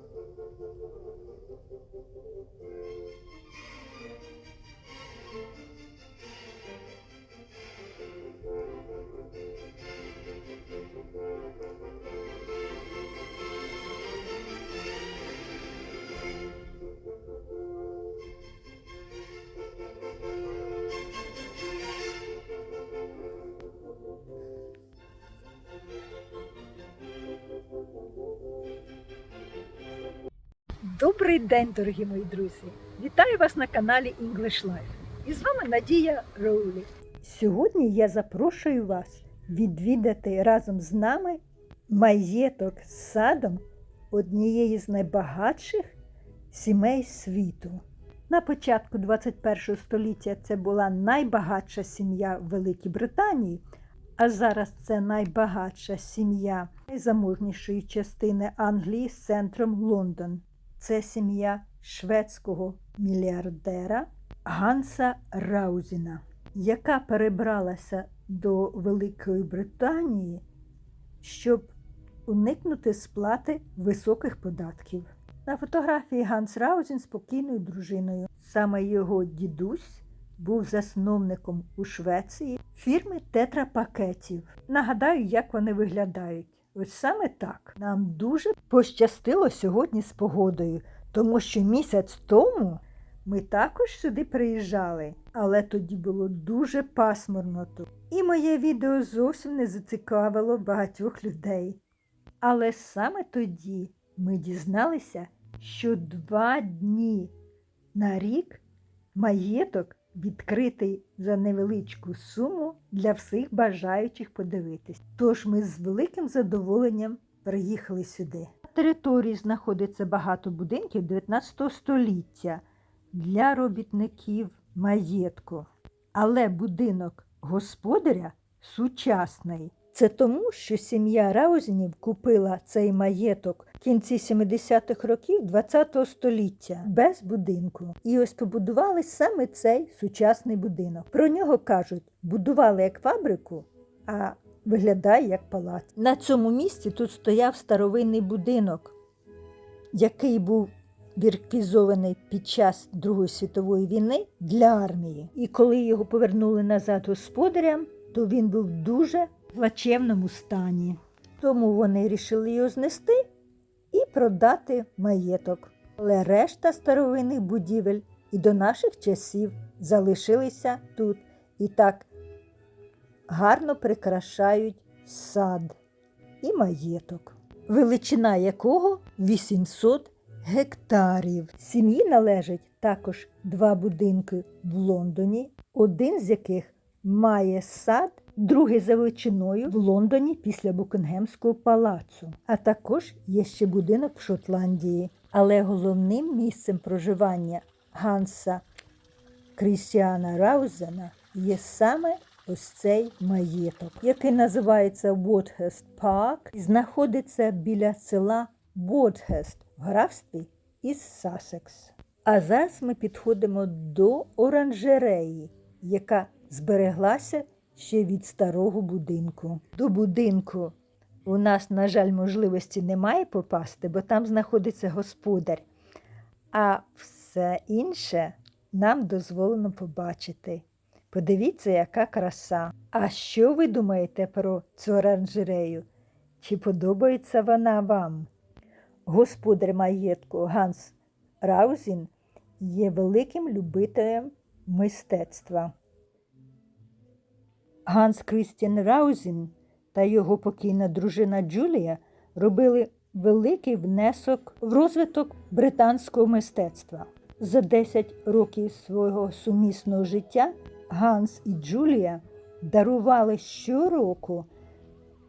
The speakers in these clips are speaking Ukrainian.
Thank you. Добрий день, дорогі мої друзі! Вітаю вас на каналі English Life. І з вами Надія Роулі. Сьогодні я запрошую вас відвідати разом з нами маєток з садом однієї з найбагатших сімей світу. На початку 21 століття це була найбагатша сім'я в Великій Британії, а зараз це найбагатша сім'я найзаможнішої частини Англії з центром Лондон. Це сім'я шведського мільярдера Ганса Раузіна, яка перебралася до Великої Британії, щоб уникнути сплати високих податків. На фотографії Ганс Раузін спокійною дружиною. Саме його дідусь був засновником у Швеції фірми тетрапакетів. Нагадаю, як вони виглядають. Ось саме так. Нам дуже пощастило сьогодні з погодою, тому що місяць тому ми також сюди приїжджали, але тоді було дуже пасмурно тут. І моє відео зовсім не зацікавило багатьох людей. Але саме тоді ми дізналися, що два дні на рік маєток відкритий за невеличку суму для всіх бажаючих подивитись. Тож ми з великим задоволенням приїхали сюди. На території знаходиться багато будинків 19 століття для робітників маєтку. Але будинок господаря сучасний. Це тому, що сім'я Раузінів купила цей маєток в кінці 70-х років ХХ століття без будинку. І ось побудували саме цей сучасний будинок. Про нього кажуть, будували як фабрику, а виглядає як палац. На цьому місці тут стояв старовинний будинок, який був віркізований під час Другої світової війни для армії. І коли його повернули назад господарям, то він був дуже плачевному стані. Тому вони рішили його знести і продати маєток. Але решта старовинних будівель і до наших часів залишилися тут і так гарно прикрашають сад і маєток, величина якого 800 гектарів. Сім'ї належать також два будинки в Лондоні, один з яких має сад, другий за величиною в Лондоні після Букингемського палацу. А також є ще будинок в Шотландії. Але головним місцем проживання Ганса Крістіана Раузена є саме ось цей маєток, який називається Водхест Парк і знаходиться біля села Водхест в графстві із Сасекс. А зараз ми підходимо до оранжереї, яка збереглася ще від старого будинку. До будинку у нас, на жаль, можливості немає попасти, бо там знаходиться господар. А все інше нам дозволено побачити. Подивіться, яка краса. А що ви думаєте про цю оранжерею? Чи подобається вона вам? Господар маєтку Ганс Раузін є великим любителем мистецтва. Ганс Крістіан Раузін та його покійна дружина Джулія робили великий внесок в розвиток британського мистецтва. За 10 років свого сумісного життя Ганс і Джулія дарували щороку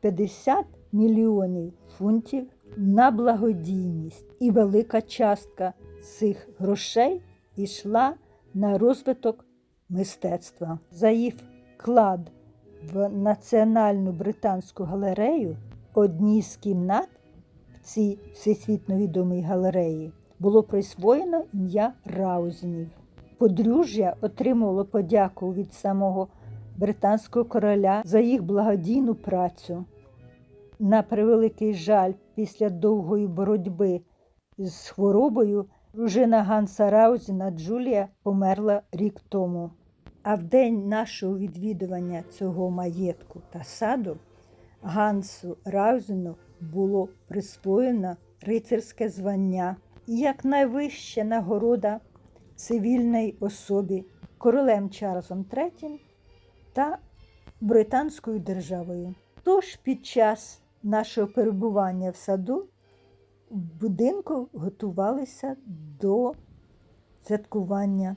50 мільйонів фунтів на благодійність, і велика частка цих грошей йшла на розвиток мистецтва. За їх вклад в Національну британську галерею одній з кімнат в цій всесвітньо відомій галереї було присвоєно ім'я Раузенів. Подружжя отримувало подяку від самого британського короля за їх благодійну працю. На превеликий жаль, після довгої боротьби з хворобою дружина Ганса Раузіна Джулія померла рік тому. А в день нашого відвідування цього маєтку та саду Гансу Раузіну було присвоєно рицарське звання як найвища нагорода цивільної особі королем Чарльзом III та британською державою. Тож під час нашого перебування в саду в будинку готувалися до святкування.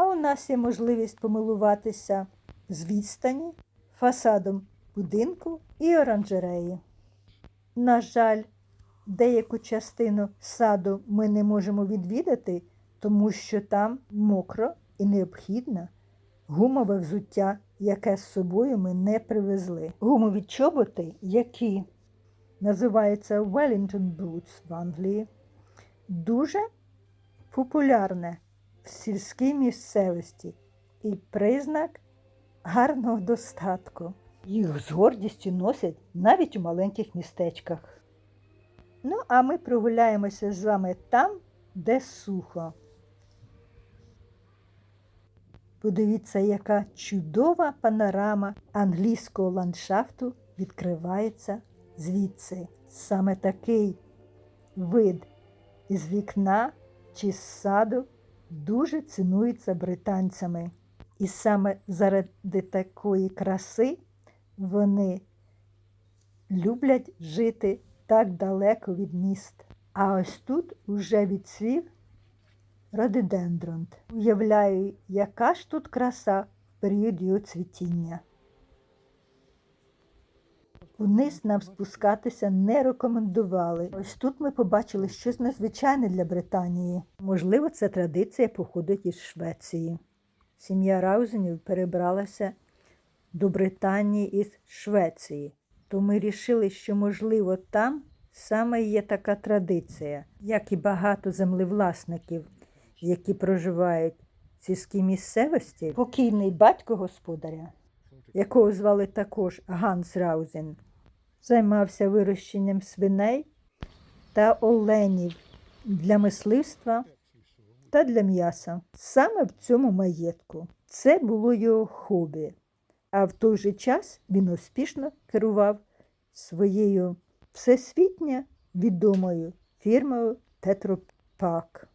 А у нас є можливість помилуватися з відстані фасадом будинку і оранжереї. На жаль, деяку частину саду ми не можемо відвідати, тому що там мокро і необхідно гумове взуття, яке з собою ми не привезли. Гумові чоботи, які називаються Wellington Boots в Англії, дуже популярне сільській місцевості і признак гарного достатку. Їх з гордістю носять навіть у маленьких містечках. Ну, а ми прогуляємося з вами там, де сухо. Подивіться, яка чудова панорама англійського ландшафту відкривається звідси. Саме такий вид із вікна чи з саду дуже цінується британцями. І саме заради такої краси вони люблять жити так далеко від міст. А ось тут уже відсвів рододендронт. Уявляю, яка ж тут краса в період його цвітіння. Вниз нам спускатися не рекомендували. Ось тут ми побачили щось незвичайне для Британії. Можливо, ця традиція походить із Швеції. Сім'я Раузенів перебралася до Британії із Швеції. То ми рішили, що, можливо, там саме є така традиція, як і багато землевласників, які проживають в сільській місцевості. Покійний батько господаря, якого звали також Ганс Раузен, займався вирощенням свиней та оленів для мисливства та для м'яса. Саме в цьому маєтку. Це було його хобі. А в той же час він успішно керував своєю всесвітньо відомою фірмою Тетропак.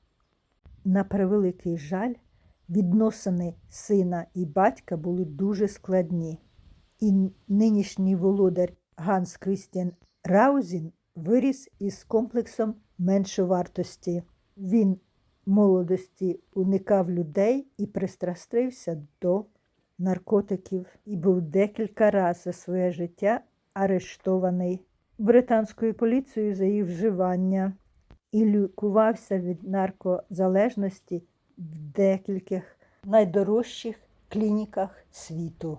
На превеликий жаль, відносини сина і батька були дуже складні, і нинішній володар Ганс Крістіан Раузін виріс із комплексом меншовартості. Він молодості уникав людей і пристрастився до наркотиків і був декілька разів за своє життя арештований британською поліцією за їх вживання і лікувався від наркозалежності в декількох найдорожчих клініках світу.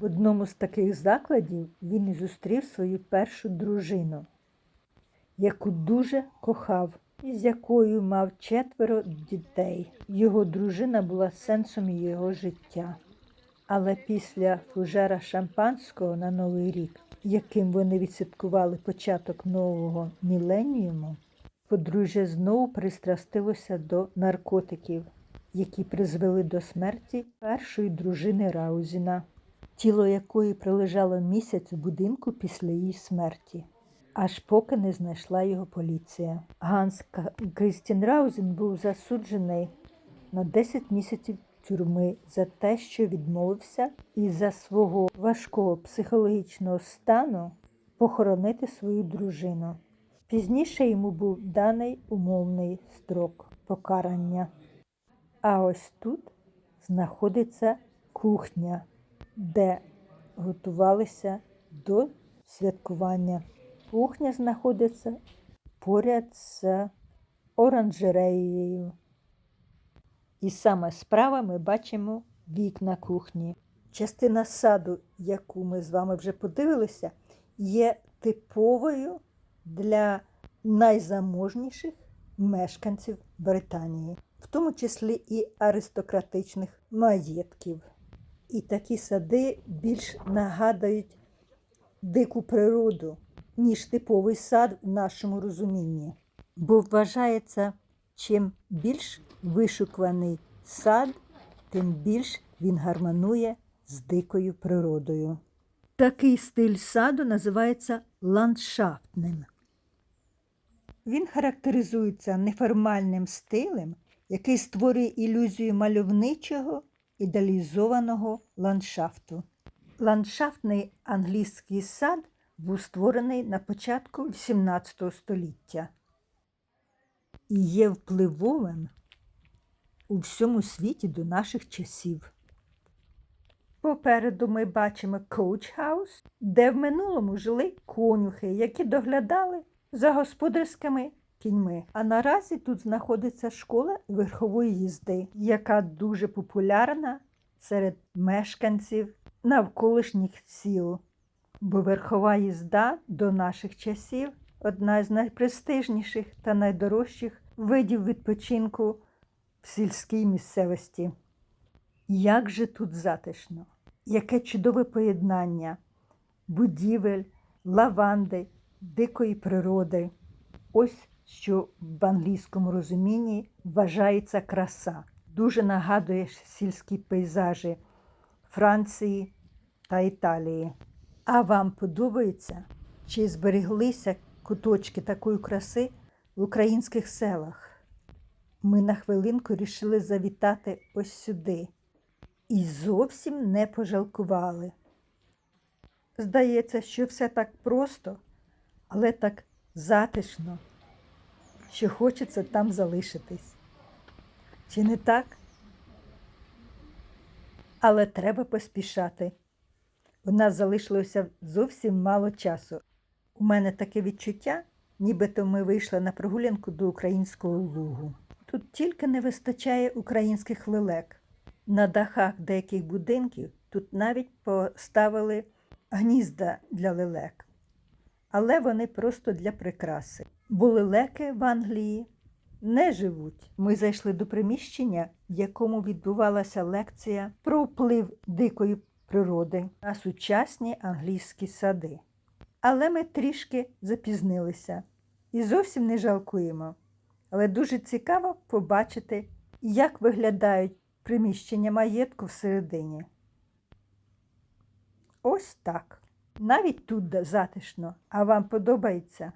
В одному з таких закладів він і зустрів свою першу дружину, яку дуже кохав і з якою мав четверо дітей. Його дружина була сенсом його життя. Але після фужера шампанського на Новий рік, яким вони відсвяткували початок нового міленіуму, подружжя знову пристрастилося до наркотиків, які призвели до смерті першої дружини Раузіна, тіло якої пролежало місяць у будинку після її смерті, аж поки не знайшла його поліція. Ганс Крістін Раузен був засуджений на 10 місяців тюрми за те, що відмовився із за свого важкого психологічного стану похоронити свою дружину. Пізніше йому був даний умовний строк покарання. А ось тут знаходиться кухня, де готувалися до святкування. Кухня знаходиться поряд з оранжереєю. І саме справа ми бачимо вікна кухні. Частина саду, яку ми з вами вже подивилися, є типовою для найзаможніших мешканців Британії, в тому числі і аристократичних маєтків. І такі сади більш нагадують дику природу, ніж типовий сад в нашому розумінні. Бо вважається, чим більш вишукуваний сад, тим більш він гармонує з дикою природою. Такий стиль саду називається ландшафтним. Він характеризується неформальним стилем, який створює ілюзію мальовничого ідеалізованого ландшафту. Ландшафтний англійський сад був створений на початку XVIII століття і є впливовим у всьому світі до наших часів. Попереду ми бачимо коучхаус, де в минулому жили конюхи, які доглядали за господарськими кіньми. А наразі тут знаходиться школа верхової їзди, яка дуже популярна серед мешканців навколишніх сіл. Бо верхова їзда до наших часів одна з найпрестижніших та найдорожчих видів відпочинку в сільській місцевості. Як же тут затишно, яке чудове поєднання будівель, лаванди, дикої природи. Ось що в англійському розумінні вважається краса. Дуже нагадує сільські пейзажі Франції та Італії. А вам подобається, чи збереглися куточки такої краси в українських селах? Ми на хвилинку рішили завітати ось сюди і зовсім не пожалкували. Здається, що все так просто, але так затишно, що хочеться там залишитись. Чи не так? Але треба поспішати. У нас залишилося зовсім мало часу. У мене таке відчуття, нібито ми вийшли на прогулянку до українського лугу. Тут тільки не вистачає українських лелек. На дахах деяких будинків тут навіть поставили гнізда для лелек. Але вони просто для прикраси. Бо лелеки в Англії не живуть. Ми зайшли до приміщення, в якому відбувалася лекція про вплив дикої природи на сучасні англійські сади. Але ми трішки запізнилися і зовсім не жалкуємо. Але дуже цікаво побачити, як виглядають приміщення маєтку всередині. Ось так. Навіть тут затишно, а вам подобається.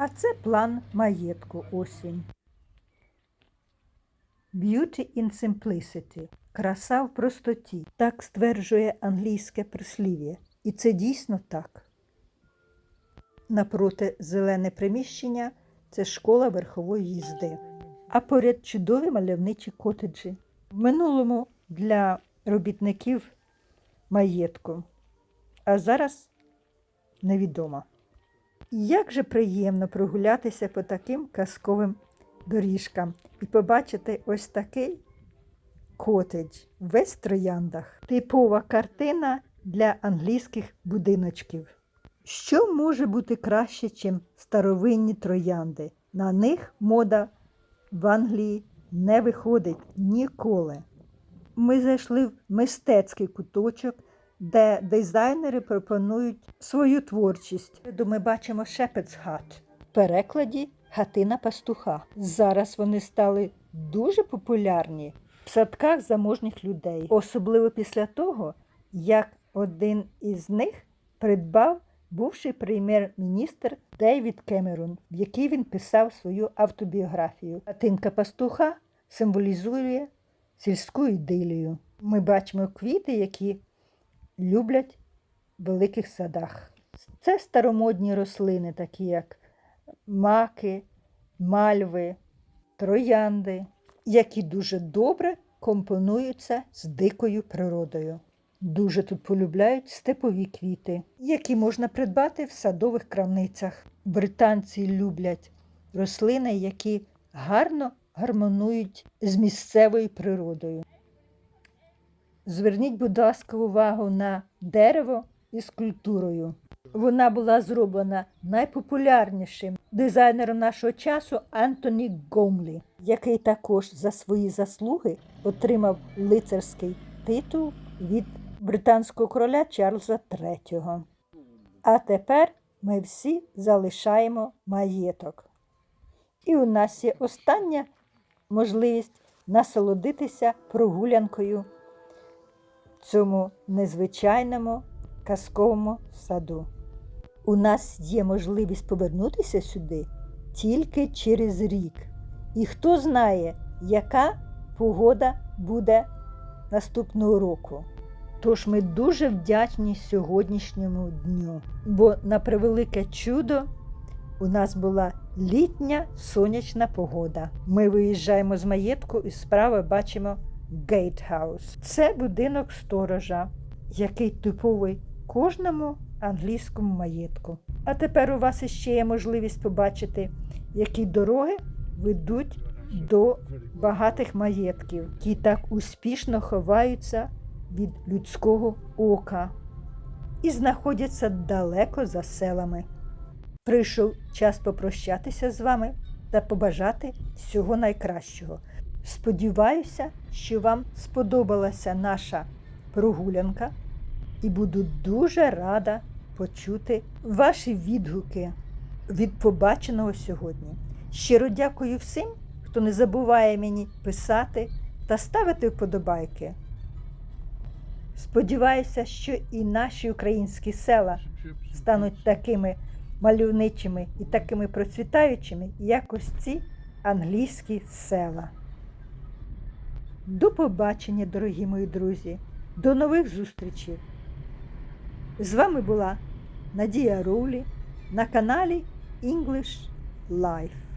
А це план маєтку ось він. Beauty in simplicity. Краса в простоті. Так стверджує англійське прислів'я. І це дійсно так. Напроти зелене приміщення це школа верхової їзди. А поряд чудові мальовничі котеджі. В минулому для робітників маєтку. А зараз невідомо. Як же приємно прогулятися по таким казковим доріжкам і побачити ось такий котедж весь в трояндах. Типова картина для англійських будиночків. Що може бути краще, ніж старовинні троянди? На них мода в Англії не виходить ніколи. Ми зайшли в мистецький куточок, де дизайнери пропонують свою творчість. Ми бачимо Shepherd's. В перекладі хатина пастуха. Зараз вони стали дуже популярні в садках заможних людей, особливо після того, як один із них придбав бувший прем'єр-міністр Дейвід Кемерон, в якій він писав свою автобіографію. Хатинка пастуха символізує сільську ідилію. Ми бачимо квіти, які люблять в великих садах. Це старомодні рослини, такі як маки, мальви, троянди, які дуже добре компонуються з дикою природою. Дуже тут полюбляють степові квіти, які можна придбати в садових крамницях. Британці люблять рослини, які гарно гармонують з місцевою природою. Зверніть, будь ласка, увагу на дерево із культурою. Вона була зроблена найпопулярнішим дизайнером нашого часу Антоні Гомлі, який також за свої заслуги отримав лицарський титул від британського короля Чарльза III. А тепер ми всі залишаємо маєток. І у нас є остання можливість насолодитися прогулянкою цьому незвичайному казковому саду. У нас є можливість повернутися сюди тільки через рік. І хто знає, яка погода буде наступного року. Тож ми дуже вдячні сьогоднішньому дню, бо на превелике чудо у нас була літня сонячна погода. Ми виїжджаємо з маєтку і справа бачимо гейтхаус. Це будинок сторожа, який типовий кожному англійському маєтку. А тепер у вас іще є можливість побачити, які дороги ведуть до багатих маєтків, які так успішно ховаються від людського ока і знаходяться далеко за селами. Прийшов час попрощатися з вами та побажати всього найкращого. Сподіваюся, що вам сподобалася наша прогулянка і буду дуже рада почути ваші відгуки від побаченого сьогодні. Щиро дякую всім, хто не забуває мені писати та ставити вподобайки. Сподіваюся, що і наші українські села стануть такими мальовничими і такими процвітаючими, як ось ці англійські села. До побачення, дорогі мої друзі, до нових зустрічей. З вами була Надія Рулі на каналі English Life.